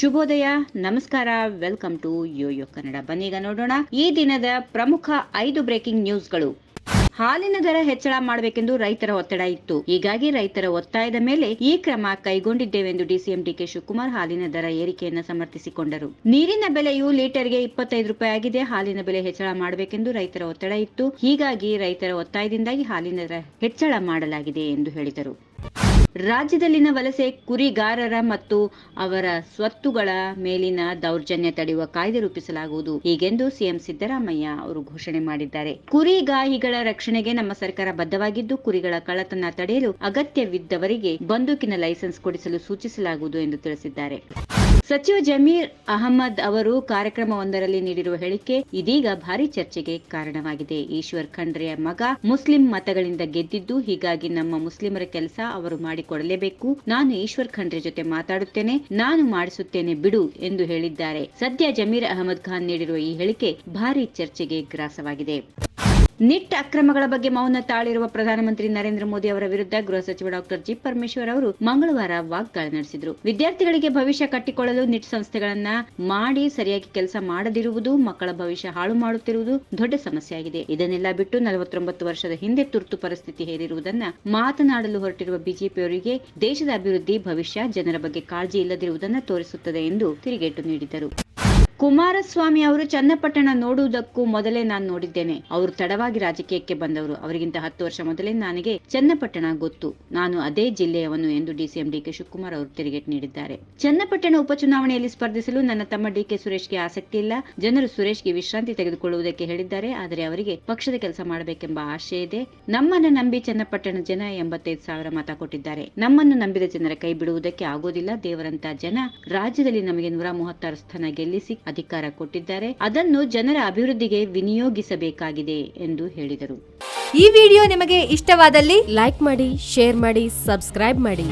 ಶುಭೋದಯ, ನಮಸ್ಕಾರ, welcome to Yoyo Kannada. ಬನ್ನೀಗ ನೋಡೋಣ ಈ ದಿನದ ಪ್ರಮುಖ ಐದು ಬ್ರೇಕಿಂಗ್ ನ್ಯೂಸ್ಗಳು. ಹಾಲಿನ ದರ ಹೆಚ್ಚಳ ಮಾಡಬೇಕೆಂದು ರೈತರ ಒತ್ತಡ ಇತ್ತು. ಹೀಗಾಗಿ ರೈತರ ಒತ್ತಾಯದ ಮೇಲೆ ಈ ಕ್ರಮ ಕೈಗೊಂಡಿದ್ದೇವೆಂದು ಡಿಸಿಎಂ ಡಿಕೆ ಶಿವಕುಮಾರ್ ಹಾಲಿನ ದರ ಏರಿಕೆಯನ್ನು ಸಮರ್ಥಿಸಿಕೊಂಡರು. ನೀರಿನ ಬೆಲೆಯು ಲೀಟರ್ಗೆ ಇಪ್ಪತ್ತೈದು ರೂಪಾಯಿ ಆಗಿದೆ. ಹಾಲಿನ ಬೆಲೆ ಹೆಚ್ಚಳ ಮಾಡಬೇಕೆಂದು ರೈತರ ಒತ್ತಡ ಇತ್ತು. ಹೀಗಾಗಿ ರೈತರ ಒತ್ತಾಯದಿಂದಾಗಿ ಹಾಲಿನ ದರ ಹೆಚ್ಚಳ ಮಾಡಲಾಗಿದೆ ಎಂದು ಹೇಳಿದರು. ರಾಜ್ಯದಲ್ಲಿನ ವಲಸೆ ಕುರಿಗಾರರ ಮತ್ತು ಅವರ ಸ್ವತ್ತುಗಳ ಮೇಲಿನ ದೌರ್ಜನ್ಯ ತಡೆಯುವ ಕಾಯ್ದೆ ರೂಪಿಸಲಾಗುವುದು. ಹೀಗೆಂದು ಸಿಎಂ ಸಿದ್ದರಾಮಯ್ಯ ಅವರು ಘೋಷಣೆ ಮಾಡಿದ್ದಾರೆ. ಕುರಿಗಾಹಿಗಳ ರಕ್ಷಣೆಗೆ ನಮ್ಮ ಸರ್ಕಾರ ಬದ್ಧವಾಗಿದ್ದು, ಕುರಿಗಳ ಕಳ್ಳತನ ತಡೆಯಲು ಅಗತ್ಯವಿದ್ದವರಿಗೆ ಬಂದೂಕಿನ ಲೈಸೆನ್ಸ್ ಕೊಡಿಸಲು ಸೂಚಿಸಲಾಗುವುದು ಎಂದು ತಿಳಿಸಿದ್ದಾರೆ. ಸಚಿವ ಜಮೀರ್ ಅಹಮದ್ ಅವರು ಕಾರ್ಯಕ್ರಮವೊಂದರಲ್ಲಿ ನೀಡಿರುವ ಹೇಳಿಕೆ ಇದೀಗ ಭಾರಿ ಚರ್ಚೆಗೆ ಕಾರಣವಾಗಿದೆ. ಈಶ್ವರ್ ಖಂಡ್ರೆಯ ಮಗ ಮುಸ್ಲಿಂ ಮತಗಳಿಂದ ಗೆದ್ದಿದ್ದು ಹೀಗಾಗಿ ನಮ್ಮ ಮುಸ್ಲಿಮರ ಕೆಲಸ ಅವರು ಮಾಡಿಕೊಡಲೇಬೇಕು. ನಾನು ಈಶ್ವರ್ ಖಂಡ್ರೆ ಜೊತೆ ಮಾತಾಡುತ್ತೇನೆ, ನಾನು ಮಾಡಿಸುತ್ತೇನೆ ಬಿಡು ಎಂದು ಹೇಳಿದ್ದಾರೆ. ಸದ್ಯ ಜಮೀರ್ ಅಹಮದ್ ಖಾನ್ ನೀಡಿರುವ ಈ ಹೇಳಿಕೆ ಭಾರಿ ಚರ್ಚೆಗೆ ಗ್ರಾಸವಾಗಿದೆ. ನಿಟ್ ಅಕ್ರಮಗಳ ಬಗ್ಗೆ ಮೌನ ತಾಳಿರುವ ಪ್ರಧಾನಮಂತ್ರಿ ನರೇಂದ್ರ ಮೋದಿ ಅವರ ವಿರುದ್ಧ ಗೃಹ ಸಚಿವ ಡಾಕ್ಟರ್ ಜಿ ಪರಮೇಶ್ವರ್ ಅವರು ಮಂಗಳವಾರ ವಾಗ್ದಾಳಿ ನಡೆಸಿದರು. ವಿದ್ಯಾರ್ಥಿಗಳಿಗೆ ಭವಿಷ್ಯ ಕಟ್ಟಿಕೊಳ್ಳಲು ನಿಟ್ ಸಂಸ್ಥೆಗಳನ್ನ ಮಾಡಿ ಸರಿಯಾಗಿ ಕೆಲಸ ಮಾಡದಿರುವುದು, ಮಕ್ಕಳ ಭವಿಷ್ಯ ಹಾಳು ಮಾಡುತ್ತಿರುವುದು ದೊಡ್ಡ ಸಮಸ್ಯೆಯಾಗಿದೆ. ಇದನ್ನೆಲ್ಲ ಬಿಟ್ಟು ನಲವತ್ತೊಂಬತ್ತು ವರ್ಷದ ಹಿಂದೆ ತುರ್ತು ಪರಿಸ್ಥಿತಿ ಹೇರಿರುವುದನ್ನ ಮಾತನಾಡಲು ಹೊರಟಿರುವ ಬಿಜೆಪಿಯವರಿಗೆ ದೇಶದ ಅಭಿವೃದ್ಧಿ, ಭವಿಷ್ಯ, ಜನರ ಬಗ್ಗೆ ಕಾಳಜಿ ಇಲ್ಲದಿರುವುದನ್ನು ತೋರಿಸುತ್ತದೆ ಎಂದು ತಿರುಗೇಟು ನೀಡಿದರು. ಕುಮಾರಸ್ವಾಮಿ ಅವರು ಚನ್ನಪಟ್ಟಣ ನೋಡುವುದಕ್ಕೂ ಮೊದಲೇ ನಾನು ನೋಡಿದ್ದೇನೆ. ಅವರು ತಡವಾಗಿ ರಾಜಕೀಯಕ್ಕೆ ಬಂದವರು. ಅವರಿಗಿಂತ ಹತ್ತು ವರ್ಷ ಮೊದಲೇ ನನಗೆ ಚನ್ನಪಟ್ಟಣ ಗೊತ್ತು. ನಾನು ಅದೇ ಜಿಲ್ಲೆಯವನು ಎಂದು ಡಿಸಿಎಂ ಡಿಕೆ ಶಿವಕುಮಾರ್ ಅವರು ತಿರುಗೇಟ್ ನೀಡಿದ್ದಾರೆ. ಚನ್ನಪಟ್ಟಣ ಉಪಚುನಾವಣೆಯಲ್ಲಿ ಸ್ಪರ್ಧಿಸಲು ನನ್ನ ತಮ್ಮ ಡಿಕೆ ಸುರೇಶ್ಗೆ ಆಸಕ್ತಿ ಇಲ್ಲ. ಜನರು ಸುರೇಶ್ಗೆ ವಿಶ್ರಾಂತಿ ತೆಗೆದುಕೊಳ್ಳುವುದಕ್ಕೆ ಹೇಳಿದ್ದಾರೆ. ಆದರೆ ಅವರಿಗೆ ಪಕ್ಷದ ಕೆಲಸ ಮಾಡಬೇಕೆಂಬ ಆಶೆ ಇದೆ. ನಮ್ಮನ್ನು ನಂಬಿ ಚನ್ನಪಟ್ಟಣ ಜನ ಎಂಬತ್ತೈದು ಸಾವಿರ ಮತ ಕೊಟ್ಟಿದ್ದಾರೆ. ನಮ್ಮನ್ನು ನಂಬಿದ ಜನರ ಕೈ ಬಿಡುವುದಕ್ಕೆ ಆಗೋದಿಲ್ಲ. ದೇವರಂತ ಜನ ರಾಜ್ಯದಲ್ಲಿ ನಮಗೆ ನೂರ ಮೂವತ್ತಾರು ಸ್ಥಾನ ಗೆಲ್ಲಿಸಿ ಅಧಿಕಾರ ಕೊಟ್ಟಿದ್ದಾರೆ. ಅದನ್ನು ಜನರ ಅಭಿವೃದ್ಧಿಗೆ ವಿನಿಯೋಗಿಸಬೇಕಾಗಿದೆ ಎಂದು ಹೇಳಿದರು. ಈ ವಿಡಿಯೋ ನಿಮಗೆ ಇಷ್ಟವಾದಲ್ಲಿ ಲೈಕ್ ಮಾಡಿ, ಶೇರ್ ಮಾಡಿ, ಸಬ್ಸ್ಕ್ರೈಬ್ ಮಾಡಿ.